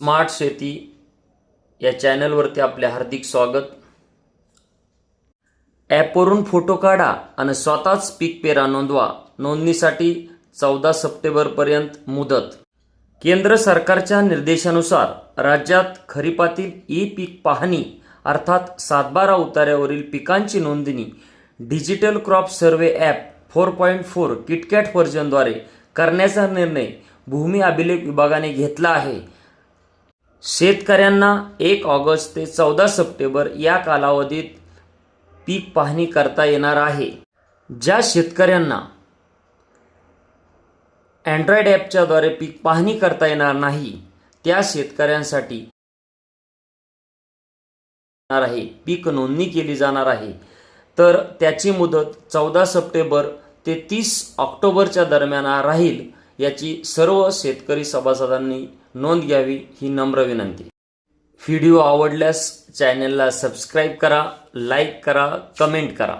Smart शेती या चॅनलवरती आपले हार्दिक स्वागत. ॲपवरून फोटो काढा आणि स्वतःच पीक पेरा नोंदवा. नोंदणीसाठी चौदा सप्टेंबरपर्यंत मुदत. केंद्र सरकारच्या निर्देशानुसार राज्यात खरीपातील ई पीक पाहणी अर्थात सातबारा उतार्यावरील पिकांची नोंदणी digital crop survey app four point four KitKat व्हर्जनद्वारे करण्याचा निर्णय भूमी अभिलेख विभागाने घेतला आहे. शेतकऱ्यांना एक ऑगस्ट ते चौदा सप्टेंबर या कालावधीत पीक पाहणी करता येणार आहे. ज्या शेतकऱ्यांना अँड्रॉइड ॲपच्याद्वारे पीक पाहणी करता येणार नाही त्या शेतकऱ्यांसाठी आहे. पीक नोंदणी केली जाणार आहे. तर त्याची मुदत चौदा सप्टेंबर ते तीस ऑक्टोबरच्या दरम्यान राहील याची सर्व शेतकरी सभासदांनी नोंद घ्यावी ही नम्र विनंती. व्हिडिओ आवडल्यास चॅनलला सबस्क्राईब करा लाईक करा कमेंट करा.